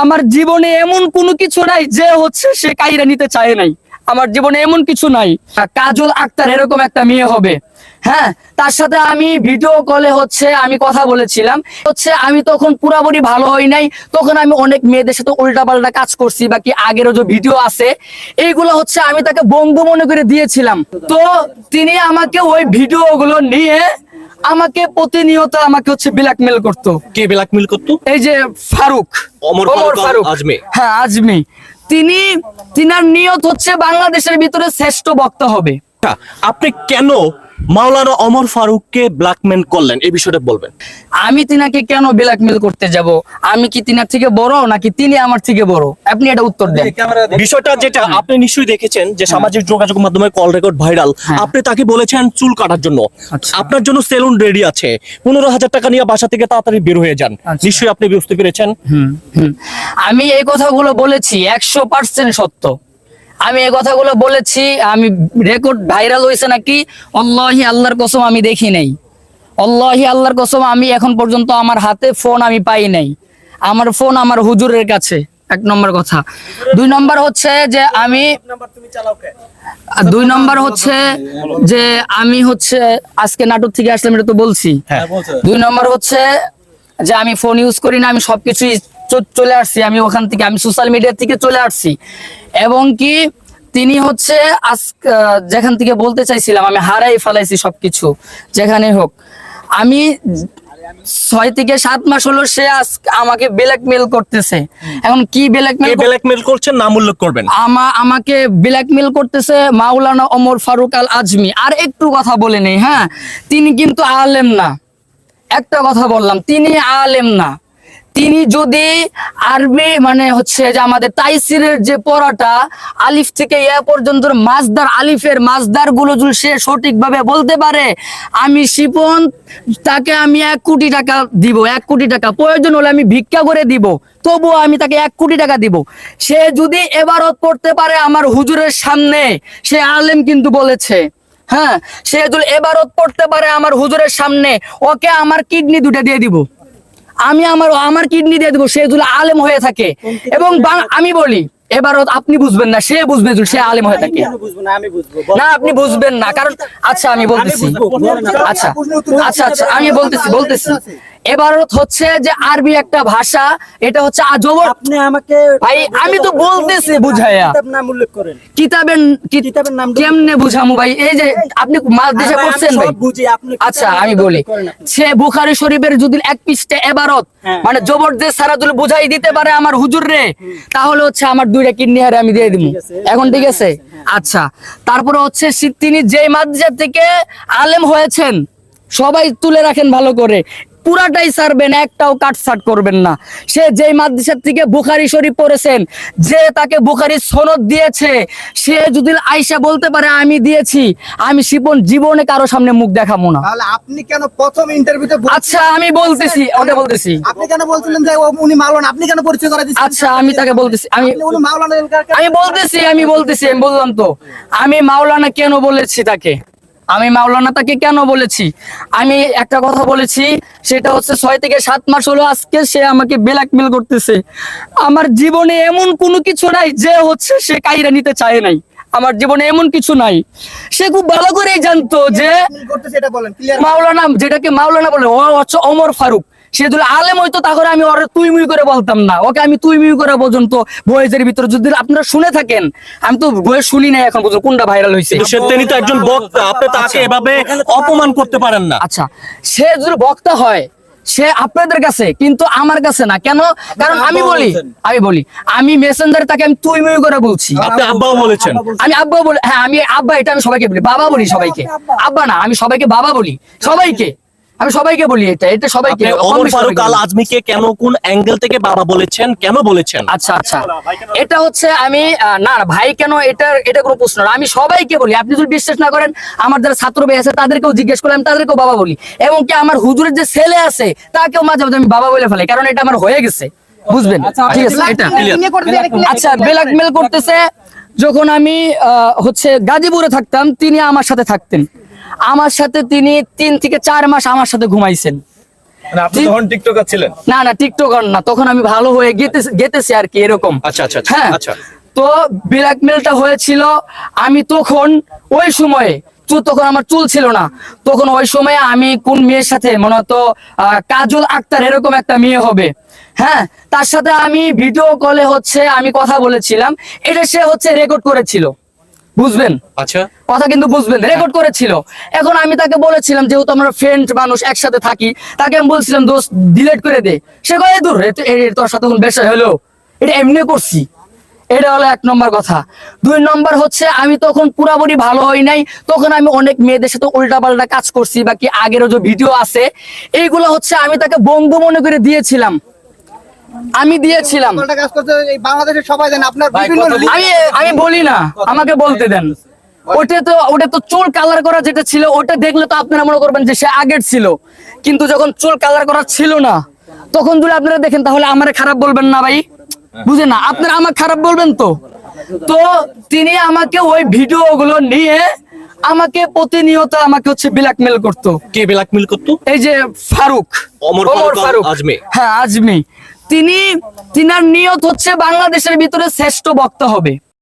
আমার জীবনে এমন কোনো কিছু নাই যে হচ্ছে সে কাইরা নিতে চায় নাই। আমার জীবনে এমন কিছু নাই। কাজল আক্তার এরকম একটা মেয়ে হবে। হ্যাঁ তার সাথে আমি ভিডিও কলে হচ্ছে আমি কথা বলেছিলাম। হচ্ছে আমি তখন পুরাপুরি ভালো হই নাই। তখন আমি অনেক মেয়েদের সাথে উল্টা পাল্টা কাজ করছি বাকি আগেরও যে ভিডিও আছে, এইগুলো হচ্ছে আমি তাকে বন্ধু মনে করে দিয়েছিলাম। তো তিনি আমাকে ওই ভিডিও গুলো নিয়ে আমাকে প্রতিনিয়ত আমাকে হচ্ছে ব্ল্যাকমেল করতো। কে ব্ল্যাকমেল করতো? এই যে ফারুক। অমর ফারুক আজমি। হ্যাঁ আজমি। তিনি তিনার নিয়ত হচ্ছে বাংলাদেশের ভিতরে শ্রেষ্ঠ বক্তা হবে। আপনি কেন মাওলানা ওমর ফারুককে ব্ল্যাকমেল করলেন এই বিষয়টা বলবেন। আমি তিনাকে কেন ব্ল্যাকমেল করতে যাব? আমি কি তিনার থেকে বড় নাকি তিনি আমার থেকে বড়? আপনি এটা উত্তর দেন। বিষয়টা যেটা আপনি নিশ্চয়ই দেখেছেন যে সামাজিক যোগাযোগ মাধ্যমে কল রেকর্ড ভাইরাল হ্যাঁ। আপনি তাকে বলেছেন চুল কাটার জন্য। আচ্ছা। আপনার জন্য সেলুন রেডি আছে। পনেরো হাজার টাকা নিয়ে বাসা থেকে তাড়াতাড়ি বের হয়ে যান। আচ্ছা। নিশ্চয়ই আপনি বুঝতে পেরেছেন। আমি এই কথাগুলো বলেছি একশো পার্সেন্ট সত্য। আমি এই কথাগুলো বলেছি আমি রেকর্ড ভাইরাল হয়েছে নাকি? অল্লাহি আল্লাহর কসম আমি দেখি নাই। অল্লাহি আল্লাহর কসম আমি এখন পর্যন্ত আমার হাতে ফোন আমি পাই নাই। আমার ফোন আমার হুজুরের কাছে এক নম্বর কথা। দুই নম্বর হচ্ছে যে আমি দুই নম্বর হচ্ছে যে আমি হচ্ছে আজকে নাটক থেকে আসলাম এটা তো বলছি। হ্যাঁ। দুই নম্বর হচ্ছে যে আমি ফোন ইউজ করি না আমি সবকিছুই চ- চলে আসছি আমি ওখান থেকে আমি সোশ্যাল মিডিয়া থেকে চলে আসছি। এবং কি তিনি হচ্ছে আজ যেখান থেকে বলতে চাইছিলাম আমি হারাই ফেলাইছি সবকিছু যেখানে হোক। আমি ছয় থেকে সাত মাস হলো সে আজ আমাকে ব্ল্যাকমেল করতেছে। এখন কি কে ব্ল্যাকমেল ব্ল্যাকমেল করছেন নাম উল্লেখ করবেন। আমা আমাকে ব্ল্যাকমেল করতেছে মাওলানা ওমর ফারুক আল আজমি আর একটু কথা বলে নেই হ্যাঁ? তিনি কিন্তু আলেম না। একটা কথা বললাম তিনি আলেম না। তিনি যদি আরবি মানে হচ্ছে যে আমাদের তাইসিরের যে পড়াটা, আলিফ থেকে ইয়া পর্যন্ত মাসদার আলিফের মাসদারগুলো যদি সে সঠিকভাবে বলতে পারে, আমি শিপন, তাকে আমি এক কোটি টাকা দিব, এক কোটি টাকা। প্রয়োজন হলে আমি ভিক্ষা করে দিব, তবুও আমি তাকে এক কোটি টাকা দিব। সে যদি এবারত পড়তে পারে আমার হুজুরের সামনে, সে আলেম কিন্তু বলেছে। হ্যাঁ সে যদি এবারত পড়তে পারে আমার হুজুরের সামনে, ওকে আমার কিডনি দুটো দিয়ে দিব। আমি আমার আমার কিডনি দিয়ে দেবো সে যদি আলেম হয়ে থাকে। এবং আমি বলি এবার আপনি বুঝবেন না সে বুঝবে সে আলেম হয়ে থাকে। না আপনি বুঝবেন না কারণ আচ্ছা আমি বলতেছি। আচ্ছা আচ্ছা আচ্ছা আমি বলতেছি বলতেছি। এবারত হচ্ছে যে আরবি একটা ভাষা এটা হচ্ছে আজবর আপনি আমাকে ভাই আমি তো বলতেছি বুঝাইয়া। নাম উল্লেখ করেন। কিতাবের কিতাবের নাম কেমনে বুঝামু ভাই? এই যে আপনি আমি পড়ছেন ভাই। বুঝি, আপনি আচ্ছা আমি বলি। সে বুখারি শরীফের যদি এক পৃষ্ঠে এবারত হ্যাঁ। মানে জবরদস্ত সারা যদি বুঝাই দিতে পারে আমার হুজুর রে তাহলে হচ্ছে আমার দুইটা কিডনি হারে আমি দিয়ে দিব এখন ঠিক আছে? আচ্ছা তারপরে হচ্ছে তিনি যেই মাদ্রাসা থেকে আলেম হয়েছেন সবাই তুলে রাখেন ভালো করে। পুরাটাই সারবেন একটাও কাটছাট করবেন না। সে যেই মাদ্রাসার থেকে বুখারি শরীফ পড়েছেন যে তাকে বুখারি সনদ দিয়েছে সে যদি আয়সা বলতে পারে আমি দিয়েছি আমি শিপন জীবনে কারও সামনে মুখ দেখাবো না। তাহলে আপনি কেন প্রথম ইন্টারভিউতে আচ্ছা আমি বলতেছি ওটা বলতেছি। আপনি কেন বলছিলেন যে উনি মাওলানা? আপনি কেন পরিচয় করে দিচ্ছেন? আচ্ছা আমি তাকে বলতেছি আমি উনি মাওলানা আমি বলতেছি আমি বলতেছি আমি বললাম তো আমি মাওলানা কেন বলেছি তাকে? আমি মাওলানা তাকে কেন বলেছি? আমি একটা কথা বলেছি সেটা হচ্ছে ছয় থেকে সাত মাস হলো আজকে সে আমাকে ব্ল্যাকমেল করতেছে। আমার জীবনে এমন কোনো কিছু নাই যে হচ্ছে সে কাইরা নিতে চায় নাই। আমার জীবনে এমন কিছু নাই। সে খুব ভালো করেই জানতো যে মাওলানা যেটাকে মাওলানা বলে ও হচ্ছে অমর ফারুক। সে যদি আলেম হইতো তাহলে আমি ওর তুই মুই করে বলতাম না। ওকে আমি তুই মুই করে পর্যন্ত বয়েজের ভিতরে যদি আপনারা শুনে থাকেন আমি তো বয়ে শুনি নাই এখন পর্যন্ত কোনটা ভাইরাল হয়েছে সে তিনি তো একজন বক্তা আপনি তাকে এভাবে অপমান করতে পারেন না। আচ্ছা সে যদি বক্তা হয় সে আপনাদের কাছে কিন্তু আমার কাছে না। কেন? কারণ আমি বলি আমি বলি আমি মেসেঞ্জারে তাকে আমি তুই মুই করে বলছি। আপনি আব্বাও বলেছেন। আমি আব্বা বলি হ্যাঁ আমি আব্বা এটা আমি সবাইকে বলি। বাবা বলি সবাইকে। আব্বা না আমি সবাইকে বাবা বলি। সবাইকে। আমি সবাইকে বলি এটা এটা সবাইকে ওমর ফারুক আল আজমিকে কেন কোন অ্যাঙ্গেল থেকে বাবা বলেছেন কেন বলেছেন? আচ্ছা আচ্ছা। এটা হচ্ছে আমি না না ভাই কেন এটা এটা কোনো প্রশ্ন না। আমি সবাইকে বলি আপনি যদি বিশ্বাস না করেন আমার যারা ছাত্র ভাই আছে তাদেরকেও জিজ্ঞেস করলে আমি তাদেরকেও বাবা বলি। এবং কি আমার হুজুরের যে ছেলে আছে তাকেও মাঝে মাঝে আমি বাবা বলে ফেলাই কারণ এটা আমার হয়ে গেছে। বুঝবেন? ঠিক আছে এটা। আচ্ছা ব্ল্যাকমেল করতেছে যখন আমি আহ, হচ্ছে গাজীপুরে থাকতাম তিনি আমার সাথে থাকতেন। আমার সাথে তিনি তিন থেকে চার মাস আমার সাথে ঘুমাইছেন। মানে ছিলেন? না না টিকটকার না তখন আমি ভালো হয়ে গেতেছি আর কি এরকম। আচ্ছা, আচ্ছা, আচ্ছা, হ্যাঁ। তো ব্ল্যাকমেলটা হয়েছিল আমি তখন ওই সময়ে তখন আমার চুল ছিল না তখন ওই সময়ে আমি কোন মেয়ের সাথে মনে হতো আহ, কাজল আক্তার এরকম একটা মেয়ে হবে হ্যাঁ? তার সাথে আমি ভিডিও কলে হচ্ছে আমি কথা বলেছিলাম এটা সে হচ্ছে রেকর্ড করেছিল। বুঝবেন? আচ্ছা। কথা কিন্তু বুঝবেন রেকর্ড করেছিল। এখন আমি তাকে বলেছিলাম যেহেতু আমরা ফ্রেন্ড মানুষ একসাথে থাকি তাকে আমি বলছিলাম দোস্ত ডিলেট করে দে। সে কয়ে দূর তোর সাথে কোন বেশা হলো। এটা এমনি করছি। এটা হলো এক নম্বর কথা। দুই নম্বর হচ্ছে আমি তখন পুরাপুরি ভালো হই নাই। তখন আমি অনেক মেয়েদের সাথে উল্টা পাল্টা কাজ করছি বা কি আগেরও যে ভিডিও আছে এইগুলো হচ্ছে আমি তাকে বন্ধু মনে করে দিয়েছিলাম। আমি দিয়েছিলাম। বাংলাদেশের সবাই জানে আপনার আমি আমি বলি না আমাকে বলতে দেন। ওটা তো ওটা তো চুল কালার করা যেটা ছিল ওটা দেখলে তো আপনারা মনে করবেন যে সে আগের ছিল। কিন্তু যখন চুল কালার করা ছিল না তখন যদি আপনারা দেখেন তাহলে আমারে খারাপ বলবেন না ভাই। বুঝেন না আপনারা আমাকে খারাপ বলবেন তো। তো তিনি আমাকে ওই ভিডিও গুলো নিয়ে আমাকে প্রতিনিয়ত আমাকে হচ্ছে ব্ল্যাকমেল করতো। কে ব্ল্যাকমেল করতো? এই যে ফারুক ওমর ফারুক। আজমি। হ্যাঁ আজমি। তিনি তিনার নিয়ত হচ্ছে বাংলাদেশের ভিতরে শ্রেষ্ঠ বক্তা হবে।